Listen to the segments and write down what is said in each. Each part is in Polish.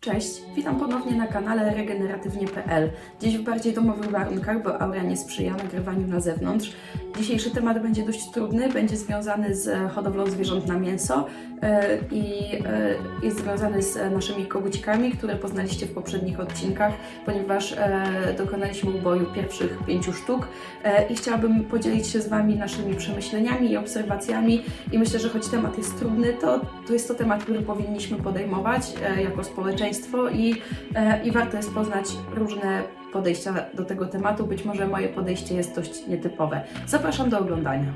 Cześć, witam ponownie na kanale regeneratywnie.pl. Dziś w bardziej domowych warunkach, bo aura nie sprzyja nagrywaniu na zewnątrz. Dzisiejszy temat będzie dość trudny, będzie związany z hodowlą zwierząt na mięso e, i e, jest związany z naszymi kogucikami, które poznaliście w poprzednich odcinkach, ponieważ e, dokonaliśmy uboju pierwszych pięciu sztuk e, i chciałabym podzielić się z Wami naszymi przemyśleniami i obserwacjami i myślę, że choć temat jest trudny, to, to jest to temat, który powinniśmy podejmować e, jako społeczeństwo i, e, i warto jest poznać różne podejścia do tego tematu. Być może moje podejście jest dość nietypowe. Zapraszam do oglądania.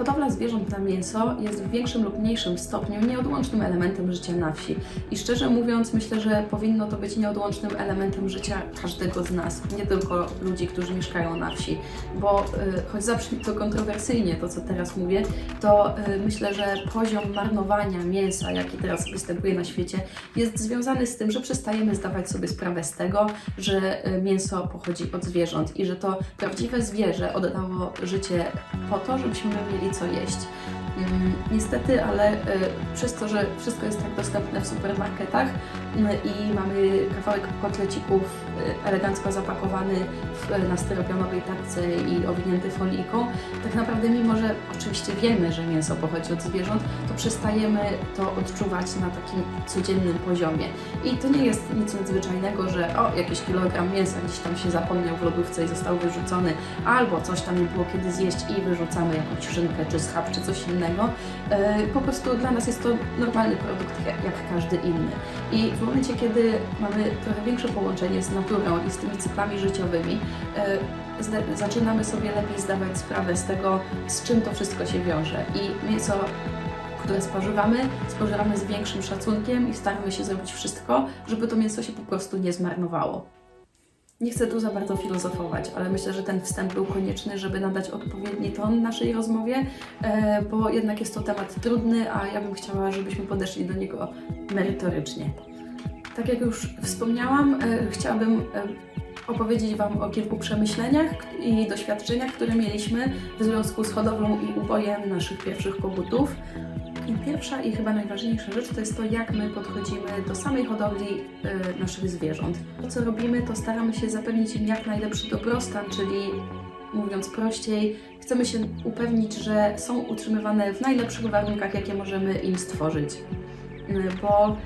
Hodowla zwierząt na mięso jest w większym lub mniejszym stopniu nieodłącznym elementem życia na wsi. I szczerze mówiąc, myślę, że powinno to być nieodłącznym elementem życia każdego z nas, nie tylko ludzi, którzy mieszkają na wsi. Bo y, choć zabrzmi to kontrowersyjnie, to co teraz mówię, to y, myślę, że poziom marnowania mięsa, jaki teraz występuje na świecie, jest związany z tym, że przestajemy zdawać sobie sprawę z tego, że y, mięso pochodzi od zwierząt i że to prawdziwe zwierzę oddało życie po to, żebyśmy mieli co jeść. Mm, Niestety, ale y, przez to, że wszystko jest tak dostępne w supermarketach y, i mamy kawałek kotlecików y, elegancko zapakowany na styropianowej tacce i owinięty foliką, tak naprawdę mimo, że oczywiście wiemy, że mięso pochodzi od zwierząt, to przestajemy to odczuwać na takim codziennym poziomie. I to nie jest nic nadzwyczajnego, że o, jakiś kilogram mięsa gdzieś tam się zapomniał w lodówce i został wyrzucony, albo coś tam nie było kiedy zjeść i wyrzucamy jakąś szynkę czy schab czy coś innego. E, Po prostu dla nas jest to normalny produkt jak, każdy inny. I w momencie, kiedy mamy trochę większe połączenie z naturą i z tymi cyklami życiowymi, e, zaczynamy sobie lepiej zdawać sprawę z tego, z czym to wszystko się wiąże. I mięso które spożywamy, spożywamy z większym szacunkiem i staramy się zrobić wszystko, żeby to mięso się po prostu nie zmarnowało. Nie chcę tu za bardzo filozofować, ale myślę, że ten wstęp był konieczny, żeby nadać odpowiedni ton naszej rozmowie, e, bo jednak jest to temat trudny, a ja bym chciała, żebyśmy podeszli do niego merytorycznie. Tak jak już wspomniałam, e, chciałabym e, opowiedzieć Wam o kilku przemyśleniach i doświadczeniach, które mieliśmy w związku z hodowlą i ubojem naszych pierwszych kogutów. I pierwsza i chyba najważniejsza rzecz to jest to, jak my podchodzimy do samej hodowli e, naszych zwierząt. To, co robimy, to staramy się zapewnić im jak najlepszy dobrostan, czyli mówiąc prościej, chcemy się upewnić, że są utrzymywane w najlepszych warunkach, jakie możemy im stworzyć. Y, Bo y,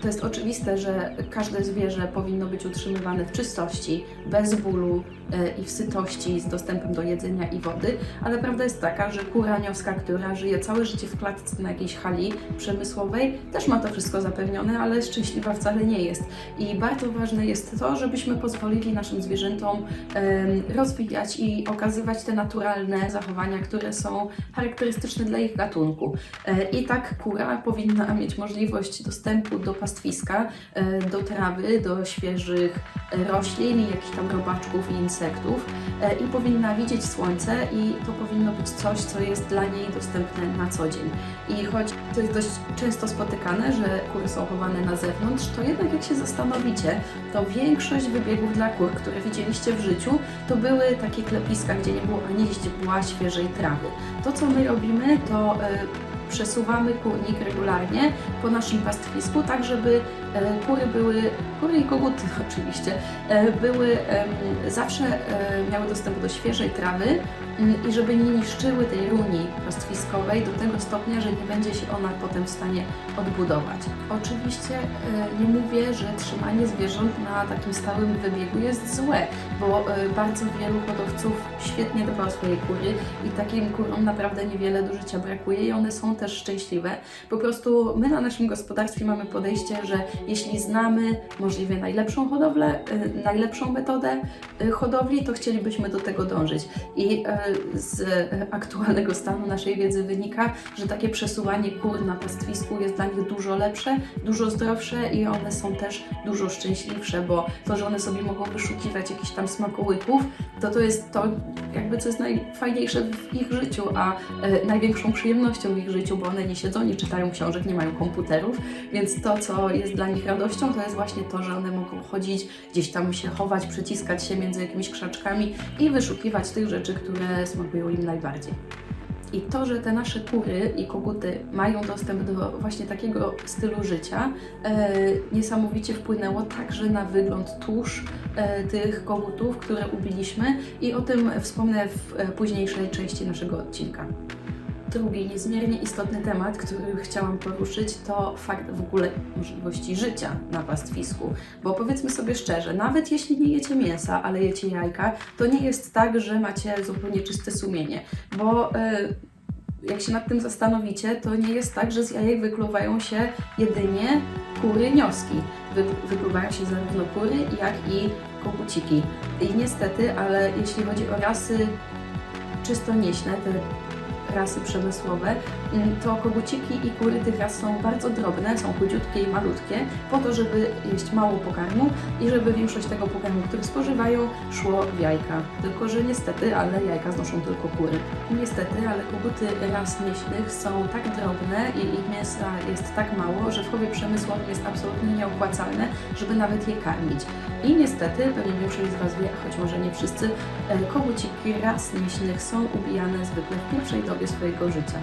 to jest oczywiste, że każde zwierzę powinno być utrzymywane w czystości, bez bólu y, i w sytości, z dostępem do jedzenia i wody, ale prawda jest taka, że kura nioska, która żyje całe życie w klatce na jakiejś hali przemysłowej, też ma to wszystko zapewnione, ale szczęśliwa wcale nie jest. I bardzo ważne jest to, żebyśmy pozwolili naszym zwierzętom rozwijać i okazywać te naturalne zachowania, które są charakterystyczne dla ich gatunku. E, I tak kura powinna mieć możliwość dostępu do pastwiska, e, do trawy, do świeżych e, roślin, jakichś tam robaczków i insektów e, i powinna widzieć słońce i to powinno być coś, co jest dla niej dostępne na co dzień. I choć to jest dość często spotykane, że kury są chowane na zewnątrz, to jednak jak się zastanowicie, to większość wybiegów dla kur, które widzieliście w życiu, to były takie klepiska, gdzie nie było ani źdźbła świeżej trawy. To, co my robimy, to przesuwamy kurnik regularnie po naszym pastwisku, tak żeby e, kury były, kury i koguty oczywiście, e, były zawsze e, miały dostęp do świeżej trawy i żeby nie niszczyły tej runi pastwiskowej do tego stopnia, że nie będzie się ona potem w stanie odbudować. Oczywiście e, nie mówię, że trzymanie zwierząt na takim stałym wybiegu jest złe, bo e, bardzo wielu hodowców świetnie dba o swoje kury i takim kurom naprawdę niewiele do życia brakuje i one są też szczęśliwe. Po prostu my na naszym gospodarstwie mamy podejście, że jeśli znamy możliwie najlepszą hodowlę, y, najlepszą metodę hodowli, to chcielibyśmy do tego dążyć. I z aktualnego stanu naszej wiedzy wynika, że takie przesuwanie kur na pastwisku jest dla nich dużo lepsze, dużo zdrowsze i one są też dużo szczęśliwsze, bo to, że one sobie mogą wyszukiwać jakichś tam smakołyków, to to jest to jakby co jest najfajniejsze w ich życiu, a e, największą przyjemnością w ich życiu bo one nie siedzą, nie czytają książek, nie mają komputerów, więc to, co jest dla nich radością, to jest właśnie to, że one mogą chodzić, gdzieś tam się chować, przeciskać się między jakimiś krzaczkami i wyszukiwać tych rzeczy, które smakują im najbardziej. I to, że te nasze kury i koguty mają dostęp do właśnie takiego stylu życia, e, niesamowicie wpłynęło także na wygląd tusz e, tych kogutów, które ubiliśmy i o tym wspomnę w e, późniejszej części naszego odcinka. Drugi niezmiernie istotny temat, który chciałam poruszyć, to fakt w ogóle możliwości życia na pastwisku. Bo powiedzmy sobie szczerze, nawet jeśli nie jecie mięsa, ale jecie jajka, to nie jest tak, że macie zupełnie czyste sumienie. Bo e, jak się nad tym zastanowicie, to nie jest tak, że z jajek wykluwają się jedynie kury nioski. Wy, wykluwają się zarówno kury, jak i koguciki. I niestety, ale jeśli chodzi o rasy czysto nieśne, te rasy przemysłowe, mm, to koguciki i kury tych ras są bardzo drobne, są chudziutkie i malutkie, po to, żeby jeść mało pokarmu i żeby większość tego pokarmu, który spożywają, szło w jajka. Tylko, że niestety, ale jajka znoszą tylko kury. Niestety, ale koguty ras nieśnych są tak drobne i ich mięsa jest tak mało, że w chowie przemysłowym jest absolutnie nieopłacalne, żeby nawet je karmić. I niestety, pewnie większość z Was wie, choć może nie wszyscy, e, koguciki ras nieśnych są ubijane zwykle w pierwszej dobie swojego życia.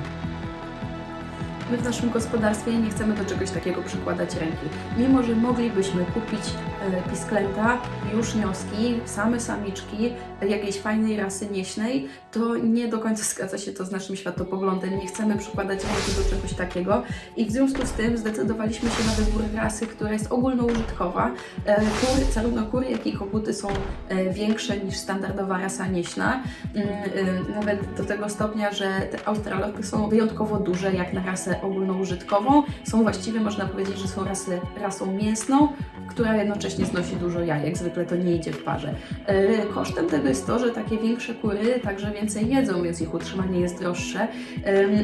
My w naszym gospodarstwie nie chcemy do czegoś takiego przykładać ręki. Mimo, że moglibyśmy kupić e, pisklęta, już nioski, same samiczki, jakiejś fajnej rasy nieśnej, to nie do końca zgadza się to z naszym światopoglądem. Nie chcemy przykładać ręki do czegoś takiego i w związku z tym zdecydowaliśmy się na wybór rasy, która jest ogólnoużytkowa. E, kury, zarówno kury, jak i koguty są e, większe niż standardowa rasa nieśna. Mm, Nawet do tego stopnia, że te australopy są wyjątkowo duże jak na rasę ogólnoużytkową. Są właściwie, można powiedzieć, że są rasy, rasą mięsną, która jednocześnie znosi dużo jajek. Zwykle to nie idzie w parze. E, Kosztem tego jest to, że takie większe kury także więcej jedzą, więc ich utrzymanie jest droższe,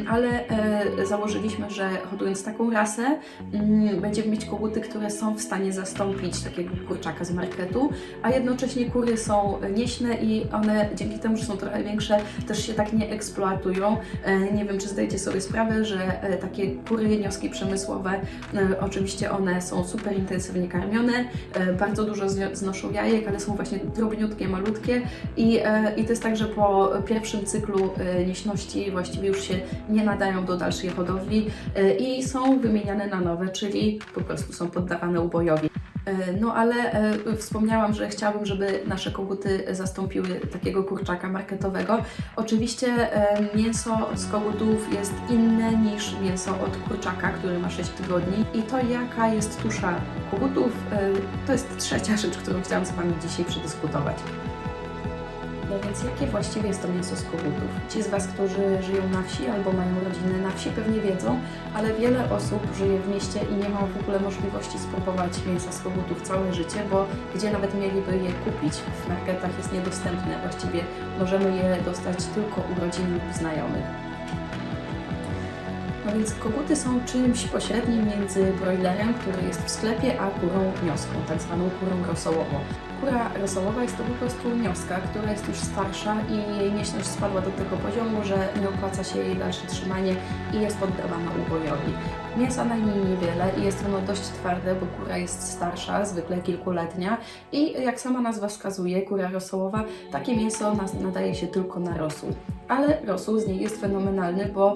ale e, założyliśmy, że hodując taką rasę, mm, będziemy mieć koguty, które są w stanie zastąpić takiego kurczaka z marketu, a jednocześnie kury są nieśne i one dzięki temu, że są trochę większe, też się tak nie eksploatują. E, Nie wiem, czy zdajecie sobie sprawę, że takie kury nioski przemysłowe, e, oczywiście one są super intensywnie karmione, e, bardzo dużo zno- znoszą jajek, ale są właśnie drobniutkie, malutkie i, e, i to jest tak, że po pierwszym cyklu nieśności właściwie już się nie nadają do dalszej hodowli i są wymieniane na nowe, czyli po prostu są poddawane ubojowi. E, No ale e, wspomniałam, że chciałabym, żeby nasze koguty zastąpiły takiego kurczaka marketowego. Oczywiście e, mięso z kogutów jest inne niż mięso od kurczaka, który ma 6 tygodni. I to jaka jest tusza kogutów, to jest trzecia rzecz, którą chciałam z Wami dzisiaj przedyskutować. No więc jakie właściwie jest to mięso z kogutów? Ci z Was, którzy żyją na wsi albo mają rodziny na wsi pewnie wiedzą, ale wiele osób żyje w mieście i nie ma w ogóle możliwości spróbować mięsa z kogutów całe życie, bo gdzie nawet mieliby je kupić w marketach jest niedostępne. Właściwie możemy je dostać tylko u rodzin lub znajomych. Więc koguty są czymś pośrednim między broilerem, który jest w sklepie, a kurą nioską, tak zwaną kurą rosołową. Kura rosołowa jest to po prostu nioska, która jest już starsza i jej mięśność spadła do tego poziomu, że nie opłaca się jej dalsze trzymanie i jest poddawana ubojowi. Mięsa na niej niewiele i jest ono dość twarde, bo kura jest starsza, zwykle kilkuletnia i jak sama nazwa wskazuje, kura rosołowa, takie mięso nadaje się tylko na rosół. Ale rosół z niej jest fenomenalny, bo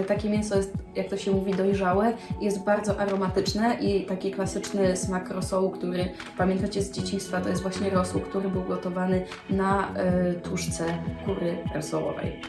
y, takie mięso jest, jak to się mówi, dojrzałe, jest bardzo aromatyczne i taki klasyczny smak rosołu, który pamiętacie z dzieciństwa, to jest właśnie rosół, który był gotowany na y, tłuszce kury rosołowej.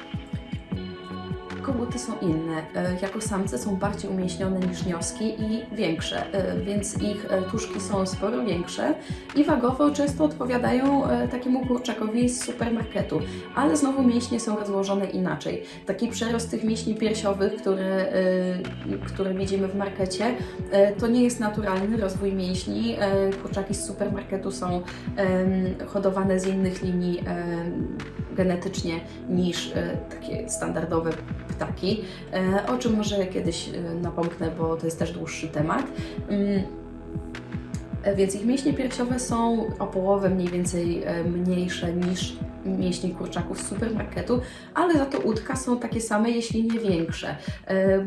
Koguty są inne. E, Jako samce są bardziej umięśnione niż nioski i większe, e, więc ich e, tuszki są sporo większe i wagowo często odpowiadają takiemu kurczakowi z supermarketu, ale znowu mięśnie są rozłożone inaczej. Taki przerost tych mięśni piersiowych, które, które widzimy w markecie, to nie jest naturalny rozwój mięśni. Kurczaki z supermarketu są hodowane z innych linii genetycznie niż e, takie standardowe ptaki, e, o czym może kiedyś e, napomknę, bo to jest też dłuższy temat. Mm, Więc ich mięśnie piersiowe są o połowę mniej więcej mniejsze niż mięśni kurczaków z supermarketu, ale za to łódka są takie same, jeśli nie większe,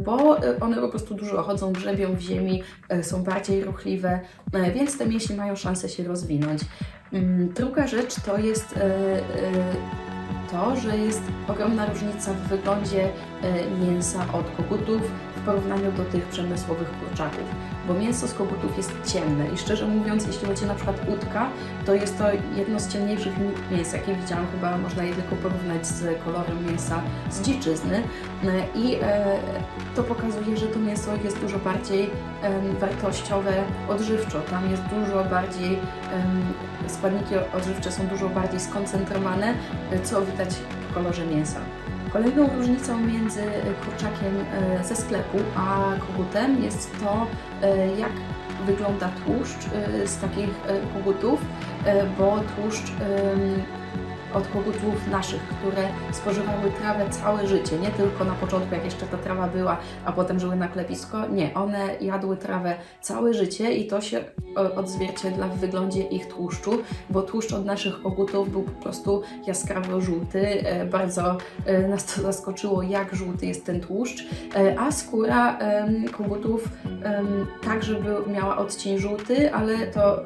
bo one po prostu dużo chodzą, grzebią w ziemi, są bardziej ruchliwe, więc te mięśnie mają szansę się rozwinąć. Mm, Druga rzecz to jest to, że jest ogromna różnica w wyglądzie e, mięsa od kogutów w porównaniu do tych przemysłowych kurczaków, bo mięso z kogutów jest ciemne. I szczerze mówiąc, jeśli chodzi na przykład łódka, to jest to jedno z ciemniejszych mi- mięs, jakie widziałam, chyba można je tylko porównać z kolorem mięsa z dziczyzny. I e, to pokazuje, że to mięso jest dużo bardziej wartościowe odżywczo, tam jest dużo bardziej, składniki odżywcze są dużo bardziej skoncentrowane, co widać w kolorze mięsa. Kolejną różnicą między kurczakiem e, ze sklepu a kogutem jest to, e, jak wygląda tłuszcz e, z takich e, kogutów, e, bo tłuszcz od kogutów naszych, które spożywały trawę całe życie, nie tylko na początku, jak jeszcze ta trawa była, a potem żyły na klepisko. Nie, one jadły trawę całe życie i to się e, odzwierciedla w wyglądzie ich tłuszczu, bo tłuszcz od naszych kogutów był po prostu jaskrawo żółty. E, Bardzo e, nas to zaskoczyło, jak żółty jest ten tłuszcz, a skóra kogutów także miała odcień żółty, ale to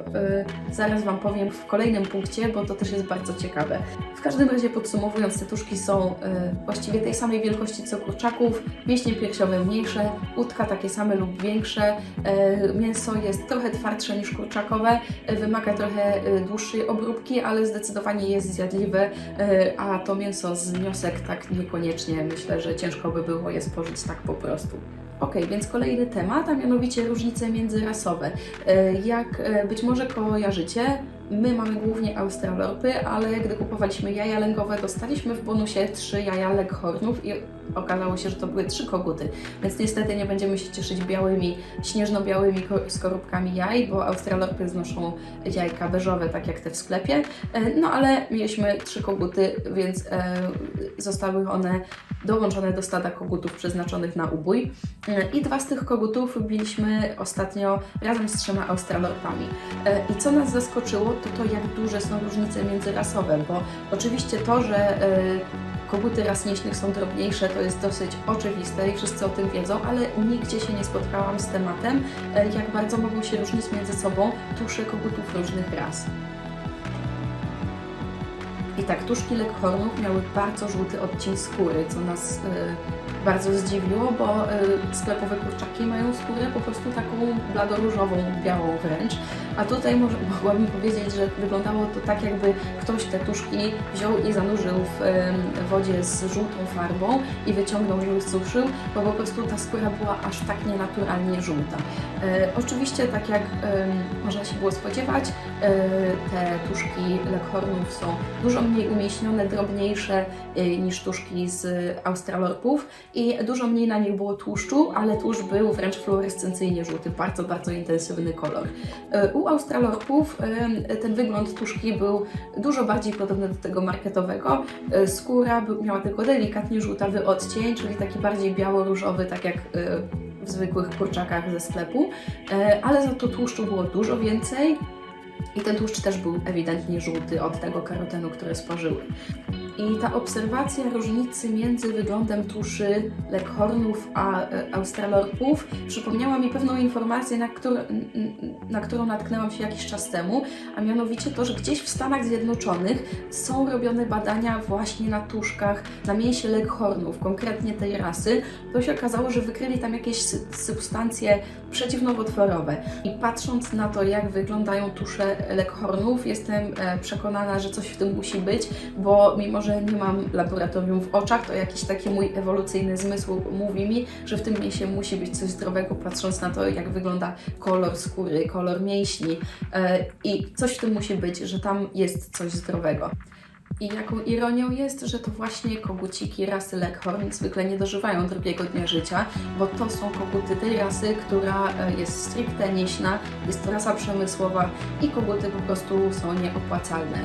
zaraz Wam powiem w kolejnym punkcie, bo to też jest bardzo ciekawe. W każdym razie podsumowując, te tuszki są e, właściwie tej samej wielkości co kurczaków, mięśnie piersiowe mniejsze, łódka takie same lub większe, e, mięso jest trochę twardsze niż kurczakowe, e, wymaga trochę e, dłuższej obróbki, ale zdecydowanie jest zjadliwe, e, a to mięso z niosek tak niekoniecznie, myślę, że ciężko by było je spożyć tak po prostu. Ok, więc kolejny temat, a mianowicie różnice międzyrasowe. E, Jak e, być może kojarzycie, my mamy głównie Australorpy, ale gdy kupowaliśmy jaja lęgowe, dostaliśmy w bonusie trzy jaja Leghornów i okazało się, że to były trzy koguty. Więc niestety nie będziemy się cieszyć białymi, śnieżno-białymi ko- skorupkami jaj, bo Australorpy znoszą jajka beżowe, tak jak te w sklepie. E, No ale mieliśmy trzy koguty, więc e, zostały one dołączone do stada kogutów przeznaczonych na ubój. E, I dwa z tych kogutów biliśmy ostatnio razem z trzema Australorpami. E, I co nas zaskoczyło, to to, jak duże są różnice międzyrasowe, bo oczywiście to, że e, koguty ras nieśnych są drobniejsze, to jest dosyć oczywiste i wszyscy o tym wiedzą, ale nigdzie się nie spotkałam z tematem, e, jak bardzo mogą się różnić między sobą tusze kogutów różnych ras. I tak, tuszki leghornów miały bardzo żółty odcień skóry, co nas y, bardzo zdziwiło, bo y, sklepowe kurczaki mają skórę po prostu taką bladoróżową, białą wręcz. A tutaj może, mogłabym powiedzieć, że wyglądało to tak, jakby ktoś te tuszki wziął i zanurzył w wodzie z żółtą farbą i wyciągnął ją i suszył, bo po prostu ta skóra była aż tak nienaturalnie żółta. E, oczywiście, tak jak można się było spodziewać, e, te tuszki leghornów są dużo mniej umieśnione, drobniejsze e, niż tuszki z australorpów i dużo mniej na nich było tłuszczu, ale tłuszcz był wręcz fluorescencyjnie żółty, bardzo, bardzo intensywny kolor. E, Australorpów ten wygląd tuszki był dużo bardziej podobny do tego marketowego. E, Skóra miała tylko delikatnie żółtawy odcień, czyli taki bardziej biało-różowy, tak jak e, w zwykłych kurczakach ze sklepu, e, ale za to tłuszczu było dużo więcej i ten tłuszcz też był ewidentnie żółty od tego karotenu, które spożyły. I ta obserwacja różnicy między wyglądem tuszy leghornów a e, australorpów przypomniała mi pewną informację, na, któr- na którą natknęłam się jakiś czas temu, a mianowicie to, że gdzieś w Stanach Zjednoczonych są robione badania właśnie na tuszkach, na mięsie leghornów, konkretnie tej rasy. To się okazało, że wykryli tam jakieś substancje przeciwnowotworowe. I patrząc na to, jak wyglądają tusze leghornów, jestem e, przekonana, że coś w tym musi być, bo mimo, że nie mam laboratorium w oczach, to jakiś taki mój ewolucyjny zmysł mówi mi, że w tym mięsie musi być coś zdrowego, patrząc na to, jak wygląda kolor skóry, kolor mięśni. E, I coś w tym musi być, że tam jest coś zdrowego. I jaką ironią jest, że to właśnie koguciki rasy Leghorn zwykle nie dożywają drugiego dnia życia, bo to są koguty tej rasy, która e, jest stricte nieśna, jest to rasa przemysłowa i koguty po prostu są nieopłacalne.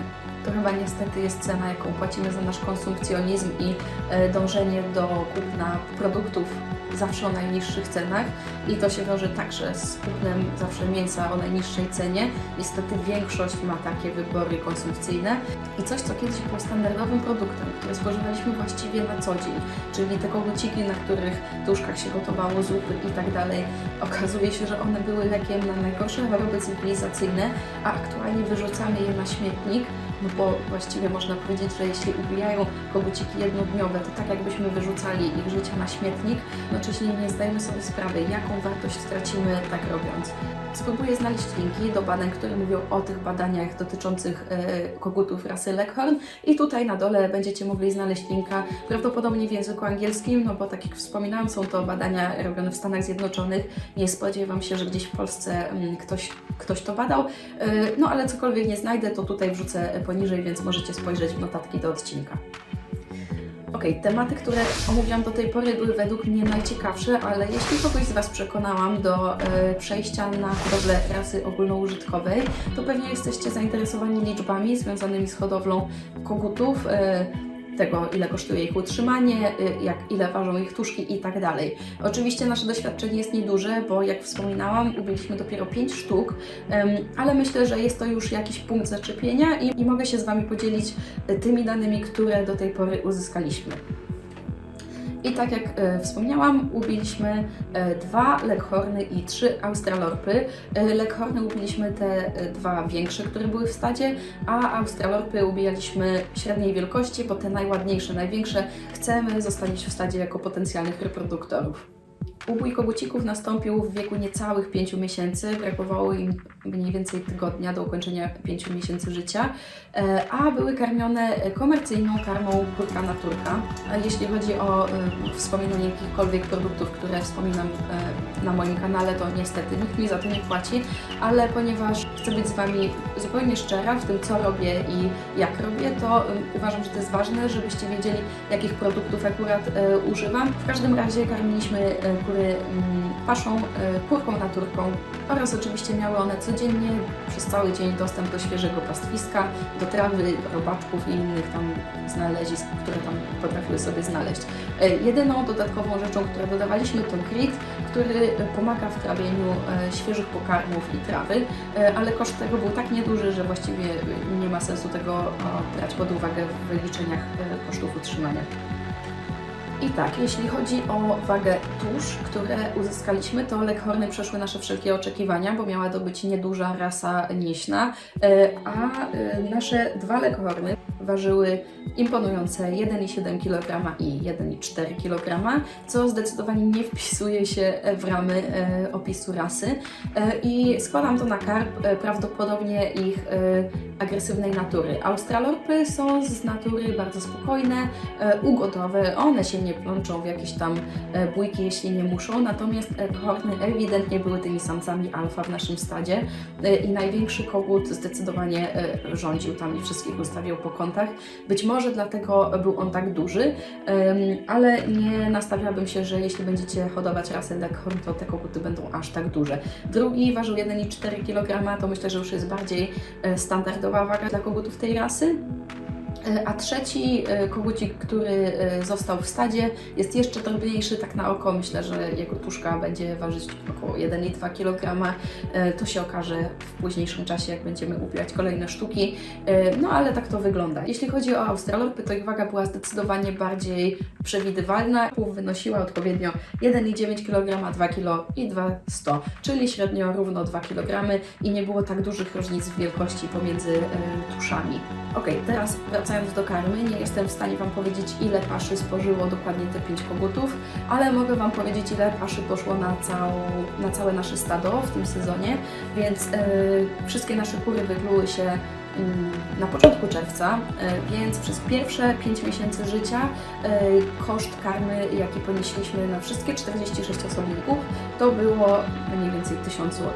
To chyba niestety jest cena, jaką płacimy za nasz konsumpcjonizm i e, dążenie do kupna produktów zawsze o najniższych cenach i to się wiąże także z kupnem zawsze mięsa o najniższej cenie. Niestety większość ma takie wybory konsumpcyjne i coś, co kiedyś było standardowym produktem, które spożywaliśmy właściwie na co dzień, czyli te koguciki, na których tuszkach się gotowało zupy i tak dalej, okazuje się, że one były lekiem na najgorsze choroby cywilizacyjne, a aktualnie wyrzucamy je na śmietnik, no bo właściwie można powiedzieć, że jeśli ubijają koguciki jednodniowe, to tak jakbyśmy wyrzucali ich życie na śmietnik, no czyli nie zdajemy sobie sprawy, jaką wartość stracimy tak robiąc. Spróbuję znaleźć linki do badań, które mówią o tych badaniach dotyczących e, kogutów rasy Leghorn i tutaj na dole będziecie mogli znaleźć linka prawdopodobnie w języku angielskim, no bo tak jak wspominałam, są to badania robione w Stanach Zjednoczonych. Nie spodziewam się, że gdzieś w Polsce mm, ktoś, ktoś to badał, E, no ale cokolwiek nie znajdę, to tutaj wrzucę poniżej, więc możecie spojrzeć w notatki do odcinka. Ok, tematy, które omówiłam do tej pory były według mnie najciekawsze, ale jeśli kogoś z Was przekonałam do e, przejścia na hodowlę rasy ogólnoużytkowej, to pewnie jesteście zainteresowani liczbami związanymi z hodowlą kogutów, e, tego ile kosztuje ich utrzymanie, e, jak, ile ważą ich tuszki i tak dalej. Oczywiście nasze doświadczenie jest nieduże, bo jak wspominałam, ubiliśmy dopiero 5 sztuk, ale myślę, że jest to już jakiś punkt zaczepienia i, i mogę się z Wami podzielić e, tymi danymi, które do tej pory uzyskaliśmy. I tak jak e, wspomniałam, ubiliśmy e, dwa leghorny i trzy australorpy. E, leghorny ubiliśmy te dwa większe, które były w stadzie, a australorpy ubijaliśmy średniej wielkości, bo te najładniejsze, największe chcemy zostawić w stadzie jako potencjalnych reproduktorów. Ubój kogucików nastąpił w wieku niecałych 5 miesięcy, brakowało im mniej więcej tygodnia do ukończenia 5 miesięcy życia, e, a były karmione komercyjną karmą kurka naturka. Jeśli chodzi o e, wspominanie jakichkolwiek produktów, które wspominam e, na moim kanale, to niestety nikt mi za to nie płaci, ale ponieważ chcę być z Wami zupełnie szczera w tym, co robię i jak robię, to uważam, że to jest ważne, żebyście wiedzieli, jakich produktów akurat używam. W każdym razie karmiliśmy e, kury mm, paszą, kurką naturką oraz oczywiście miały one codziennie przez cały dzień dostęp do świeżego pastwiska, do trawy, robaczków i innych tam znalezisk, które tam potrafiły sobie znaleźć. E, Jedyną dodatkową rzeczą, którą dodawaliśmy to grit, który pomaga w trawieniu e, świeżych pokarmów i trawy, ale koszt tego był tak nieduży, że właściwie nie ma sensu tego brać pod uwagę w wyliczeniach kosztów utrzymania. I tak, jeśli chodzi o wagę tusz, które uzyskaliśmy, to leghorny przeszły nasze wszelkie oczekiwania, bo miała to być nieduża rasa nieśna, e, a e, nasze dwa leghorny ważyły imponujące 1,7 kg i 1,4 kg, co zdecydowanie nie wpisuje się w ramy e, opisu rasy. I składam to na karp prawdopodobnie ich agresywnej natury. Australorpy są z natury bardzo spokojne, e, ugodowe, one się nie plączą w jakieś tam e, bójki, jeśli nie muszą, natomiast e, kohorty ewidentnie były tymi samcami alfa w naszym stadzie e, i największy kogut zdecydowanie rządził tam i wszystkich ustawiał po kątach. Być może dlatego był on tak duży, ale nie nastawiałabym się, że jeśli będziecie hodować rasę Leghorn, to te koguty będą aż tak duże. Drugi ważył 1,4 kg, to myślę, że już jest bardziej standardowa waga dla kogutów tej rasy. E, A trzeci e, kogucik, który e, został w stadzie, jest jeszcze drobniejszy, tak na oko. Myślę, że jego tuszka będzie ważyć około 1,2 kg. To się okaże w późniejszym czasie, jak będziemy ubierać kolejne sztuki. No ale tak to wygląda. Jeśli chodzi o australorpy, to ich waga była zdecydowanie bardziej przewidywalna. Pół wynosiła odpowiednio 1,9 kg, 2 kg i 2,100, czyli średnio równo 2 kg i nie było tak dużych różnic w wielkości pomiędzy tuszami. Ok, teraz wracając do karmy, nie jestem w stanie Wam powiedzieć, ile paszy spożyło dokładnie te 5 kogutów, ale mogę Wam powiedzieć, ile paszy poszło na, całą, na całe nasze stado w tym sezonie, więc e, wszystkie nasze kury wykluły się mm, na początku czerwca, e, więc przez pierwsze 5 miesięcy życia e, koszt karmy, jaki ponieśliśmy na wszystkie 46 osobników, to było mniej więcej 1000 zł.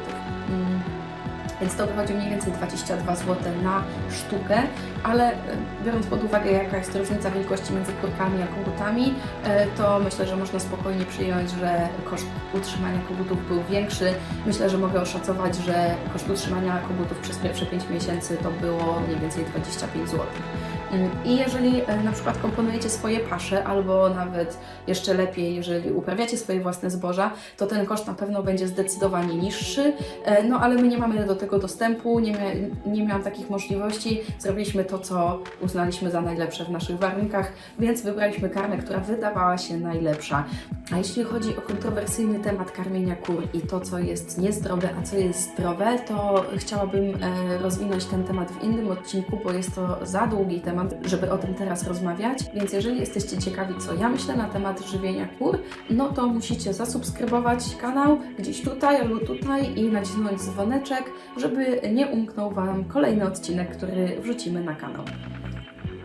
Więc to wychodzi mniej więcej 22 zł na sztukę, ale e, biorąc pod uwagę jaka jest różnica wielkości między kurkami a kogutami, e, to myślę, że można spokojnie przyjąć, że koszt utrzymania kogutów był większy. Myślę, że mogę oszacować, że koszt utrzymania kogutów przez pierwsze 5 miesięcy to było mniej więcej 25 zł. I jeżeli e, na przykład komponujecie swoje pasze, albo nawet jeszcze lepiej, jeżeli uprawiacie swoje własne zboża, to ten koszt na pewno będzie zdecydowanie niższy. E, No ale my nie mamy do tego dostępu, nie, mia nie miałam takich możliwości. Zrobiliśmy to, co uznaliśmy za najlepsze w naszych warunkach, więc wybraliśmy karmę, która wydawała się najlepsza. A jeśli chodzi o kontrowersyjny temat karmienia kur i to, co jest niezdrowe, a co jest zdrowe, to chciałabym e, rozwinąć ten temat w innym odcinku, bo jest to za długi temat, żeby o tym teraz rozmawiać. Więc jeżeli jesteście ciekawi, co ja myślę na temat żywienia kur, no to musicie zasubskrybować kanał gdzieś tutaj albo tutaj i nacisnąć dzwoneczek, żeby nie umknął Wam kolejny odcinek, który wrzucimy na kanał.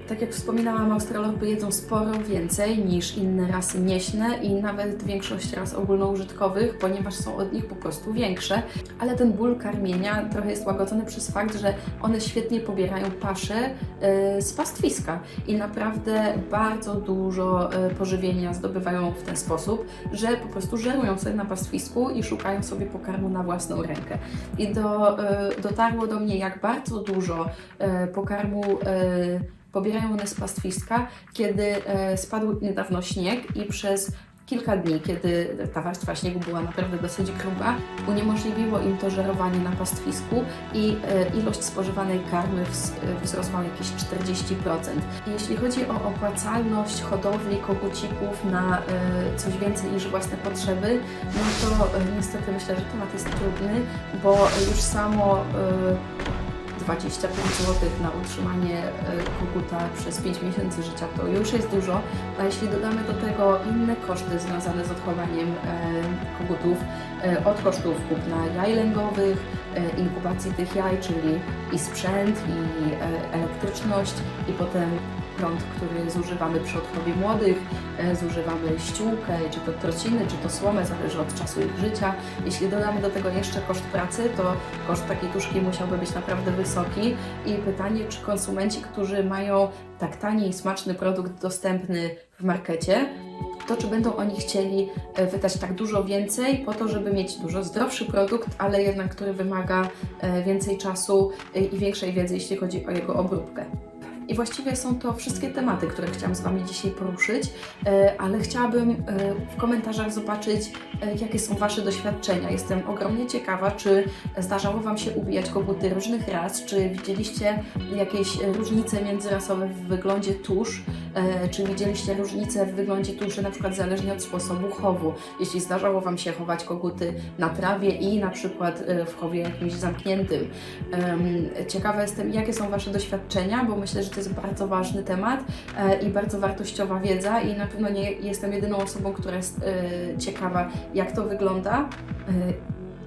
Tak jak wspominałam, Australorpy jedzą sporo więcej niż inne rasy mieśne i nawet większość ras ogólnoużytkowych, ponieważ są od nich po prostu większe. Ale ten ból karmienia trochę jest łagodzony przez fakt, że one świetnie pobierają paszę e, z pastwiska i naprawdę bardzo dużo e, pożywienia zdobywają w ten sposób, że po prostu żerują sobie na pastwisku i szukają sobie pokarmu na własną rękę. I do, e, dotarło do mnie, jak bardzo dużo pokarmu pobierają one z pastwiska, kiedy e, spadł niedawno śnieg i przez kilka dni, kiedy ta warstwa śniegu była naprawdę dosyć gruba, uniemożliwiło im to żerowanie na pastwisku i e, ilość spożywanej karmy wz, wzrosła jakieś 40%. I jeśli chodzi o opłacalność hodowli kogucików na e, coś więcej niż własne potrzeby, no to niestety myślę, że temat jest trudny, bo już samo 25 zł na utrzymanie e, koguta przez 5 miesięcy życia to już jest dużo, a jeśli dodamy do tego inne koszty związane z odchowaniem e, kogutów, od kosztów kupna jaj lęgowych, e, inkubacji tych jaj, czyli i sprzęt, i e, elektryczność, i potem prąd, który zużywamy przy odchowie młodych, e, zużywamy ściółkę, czy to trociny, czy to słomę, zależy od czasu ich życia. Jeśli dodamy do tego jeszcze koszt pracy, to koszt takiej tuszki musiałby być naprawdę wysoki i pytanie, czy konsumenci, którzy mają tak tani i smaczny produkt dostępny w markecie, to czy będą oni chcieli e, wydać tak dużo więcej po to, żeby mieć dużo zdrowszy produkt, ale jednak który wymaga e, więcej czasu e, i większej wiedzy, jeśli chodzi o jego obróbkę. I właściwie są to wszystkie tematy, które chciałam z Wami dzisiaj poruszyć, ale chciałabym w komentarzach zobaczyć, jakie są Wasze doświadczenia. Jestem ogromnie ciekawa, czy zdarzało Wam się ubijać koguty różnych ras, czy widzieliście jakieś różnice międzyrasowe w wyglądzie tusz, czy widzieliście różnice w wyglądzie tuszy, na przykład zależnie od sposobu chowu. Jeśli zdarzało Wam się chować koguty na trawie i na przykład e, w chowie jakimś zamkniętym. Ciekawa jestem, jakie są Wasze doświadczenia, bo myślę, że to jest bardzo ważny temat e, i bardzo wartościowa wiedza i na pewno nie jestem jedyną osobą, która jest e, ciekawa, jak to wygląda.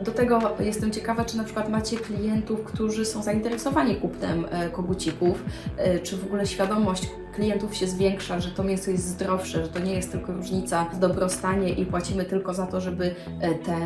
Do tego jestem ciekawa, czy na przykład macie klientów, którzy są zainteresowani kupnem e, kogucików, e, czy w ogóle świadomość klientów się zwiększa, że to mięso jest zdrowsze, że to nie jest tylko różnica w dobrostanie i płacimy tylko za to, żeby e, te,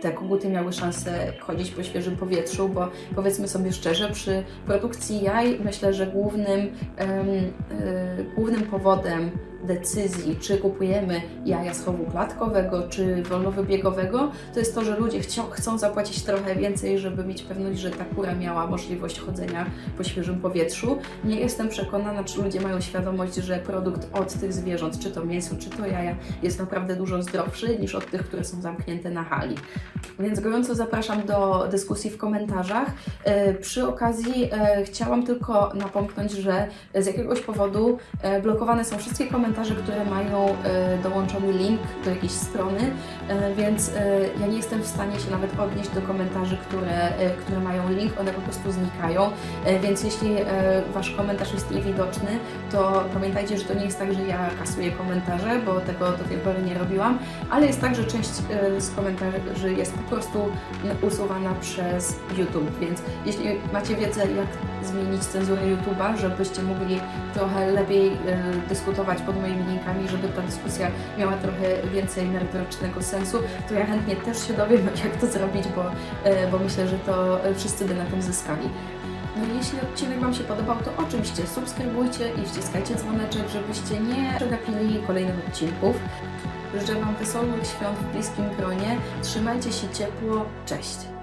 te koguty miały szansę chodzić po świeżym powietrzu, bo powiedzmy sobie szczerze, przy produkcji jaj myślę, że głównym, em, e, głównym powodem decyzji, czy kupujemy jaja z chowu klatkowego, czy wolnowybiegowego, to jest to, że ludzie chcą, chcą zapłacić trochę więcej, żeby mieć pewność, że ta kura miała możliwość chodzenia po świeżym powietrzu. Nie jestem przekonana, czy ludzie mają świadomość, że produkt od tych zwierząt, czy to mięso, czy to jaja, jest naprawdę dużo zdrowszy niż od tych, które są zamknięte na hali. Więc gorąco zapraszam do dyskusji w komentarzach. E, Przy okazji e, chciałam tylko napomknąć, że z jakiegoś powodu e, blokowane są wszystkie komentarze, które mają e, dołączony link do jakiejś strony, e, więc e, ja nie jestem w stanie się nawet odnieść do komentarzy, które, które mają link, one po prostu znikają. Więc jeśli Wasz komentarz jest niewidoczny, to pamiętajcie, że to nie jest tak, że ja kasuję komentarze, bo tego do tej pory nie robiłam, ale jest tak, że część z komentarzy jest po prostu usuwana przez YouTube, więc jeśli macie wiedzę, jak zmienić cenzurę YouTube'a, żebyście mogli trochę lepiej e, dyskutować pod moimi linkami, żeby ta dyskusja miała trochę więcej merytorycznego sensu, to ja chętnie też się dowiem, jak to zrobić, bo, e, bo myślę, że to e, wszyscy by na tym zyskali. No jeśli odcinek Wam się podobał, to oczywiście subskrybujcie i wciskajcie dzwoneczek, żebyście nie przegapili kolejnych odcinków. Życzę Wam wesołych świąt w bliskim gronie. Trzymajcie się ciepło. Cześć!